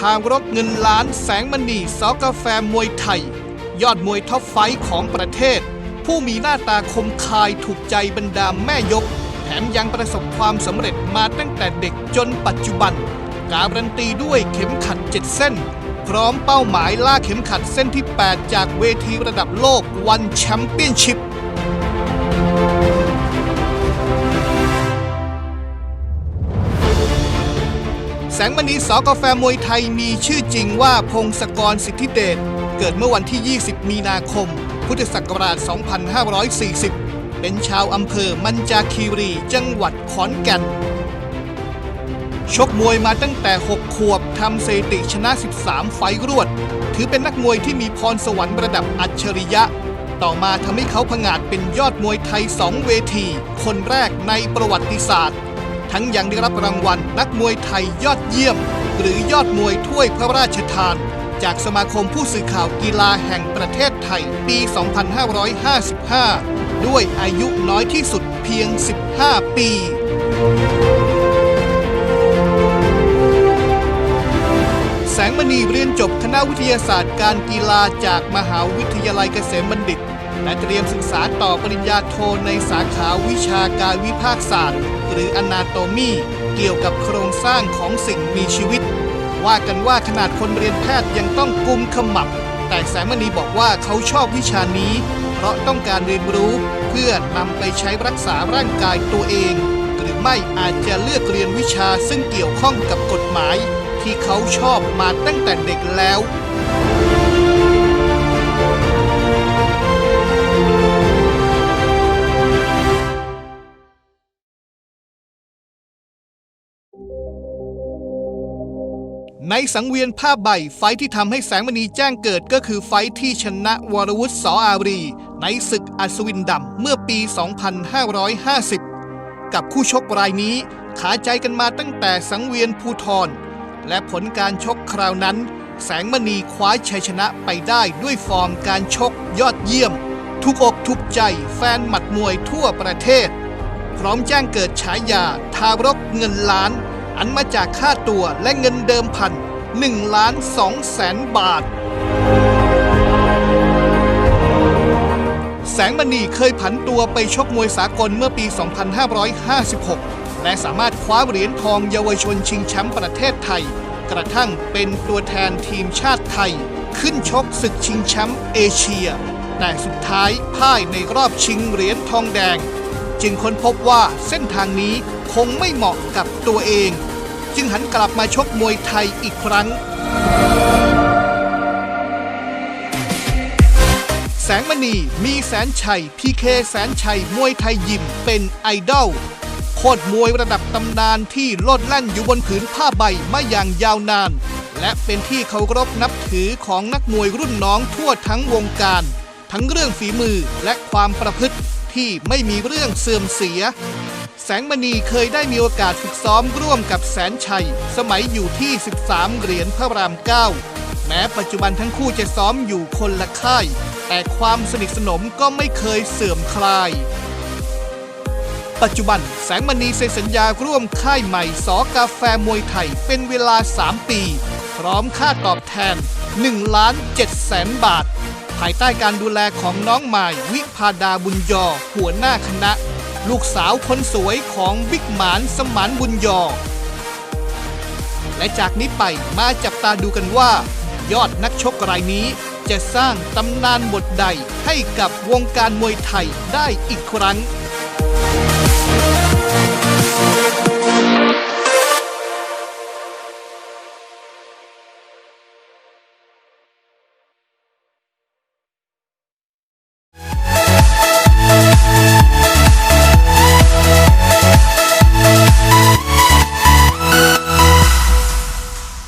ทางรกเงินล้านแสงมณีสอกาแฟมวยไทย ยอดมวยท็อปไฟของประเทศ ผู้มีหน้าตาคมคายถูกใจบรรดาแม่ยก แถมยังประสบความสำเร็จมาตั้งแต่เด็กจนปัจจุบัน การันตีด้วยเข็มขัดเจ็ดเส้น พร้อมเป้าหมายล่าเข็มขัดเส้นที่ 8 จากเวทีระดับโลกวันแชมเปี้ยนชิพ สงมณีสอกาแฟมวยไทยมีชื่อจริงว่าพงศกรสิทธิเดชเกิดเมื่อวันที่ 20 มีนาคม พุทธศักราช 2540 เป็นชาวอำเภอมันจาคีรีจังหวัดขอนแก่น ชกมวยมาตั้งแต่ 6 ขวบทำสถิติชนะ 13 ไฟรวด ถือเป็นนักมวยที่มีพรสวรรค์ระดับอัจฉริยะ ต่อมาทำให้เขาผงาดเป็นยอดมวยไทย 2 เวที คนแรกในประวัติศาสตร์ ทั้งยังได้รับรางวัลนักมวยไทยยอดเยี่ยม หรือยอดมวยถ้วยพระราชทาน จากสมาคมผู้สื่อข่าวกีฬาแห่งประเทศไทยปี 2555 ด้วยอายุน้อยที่สุดเพียง 15 ปีแสงมณีเรียนจบคณะวิทยาศาสตร์การกีฬาจากมหาวิทยาลัยเกษมบัณฑิต และเตรียมศึกษาต่อปริญญาโทในสาขาวิชาการวิภาคศาสตร์ หรืออนาโตมีเกี่ยวกับโครงสร้างของสิ่งมีชีวิต ว่ากันว่าขนาดคนเรียนแพทย์ยังต้องกุมขมับ แต่แสงมณีบอกว่าเขาชอบวิชานี้ เพราะต้องการเรียนรู้เพื่อนำไปใช้รักษาร่างกายตัวเอง หรือไม่อาจจะเลือกเรียนวิชาซึ่งเกี่ยวข้องกับกฎหมาย ที่เขาชอบมาตั้งแต่เด็กแล้ว ในสังเวียนผ้าใบไฟที่ทำให้แสงมณีแจ้งเกิดก็คือไฟท์ที่ชนะวรวุฒิสออารี ในศึกอัศวินดำเมื่อปี 2550 กับคู่ชกรายนี้ขาใจกันมาตั้งแต่สังเวียนภูทรและผลการชกคราวนั้น แสงมณีคว้าชัยชนะไปได้ด้วยฟอร์มการชกยอดเยี่ยม ทุกอกทุกใจแฟนหมัดมวยทั่วประเทศ พร้อมแจ้งเกิดฉายาทารกเงินล้าน อันมาจากค่าตัวและเงินเดิมพัน1ล้าน2แสนบาท แสงมณีเคยผันตัวไปชกมวยสากลเมื่อปี 2556 และสามารถคว้าเหรียญทองเยาวชนชิงแชมป์ประเทศไทย กระทั่งเป็นตัวแทนทีมชาติไทย ขึ้นชกศึกชิงแชมป์เอเชีย แต่สุดท้ายพ่ายในรอบชิงเหรียญทองแดง จึงค้นพบว่าเส้นทางนี้คงไม่เหมาะกับตัวเอง จึงหันกลับมาชกมวยไทยอีกครั้ง แสงมณีมีแสนชัยพีเคแสนชัยมวยไทยยิมเป็นไอดอลโคตรมวยระดับตำนานที่โลดแล่นอยู่บนผืนผ้าใบมาอย่างยาวนาน และเป็นที่เคารพนับถือของนักมวยรุ่นน้องทั่วทั้งวงการ ทั้งเรื่องฝีมือและความประพฤติที่ไม่มีเรื่องเสื่อมเสีย สงมณีเคยได้มีโอกาสฝึกซ้อมร่วมกับแสนชัย สมัยอยู่ที่ 13 เหรียญพระราม 9 แม้ปัจจุบันทั้งคู่จะซ้อมอยู่คนละค่าย แต่ความสนิทสนมก็ไม่เคยเสื่อมคลาย ปัจจุบันแสงมณีเซ็นสัญญาร่วมค่ายใหม่สอกาแฟมวยไทยเป็นเวลา 3 ปี พร้อมค่าตอบแทน1ล้าน7แสนบาท ภายใต้การดูแลของน้องใหม่วิพาดาบุญยอ หัวหน้าคณะ ลูกสาวคนสวยของบิ๊กหมานสมานบุญยอ และจากนี้ไปมาจับตาดูกันว่า ยอดนักชกรายนี้จะสร้างตำนานบทใดให้กับวงการมวยไทยได้อีกครั้ง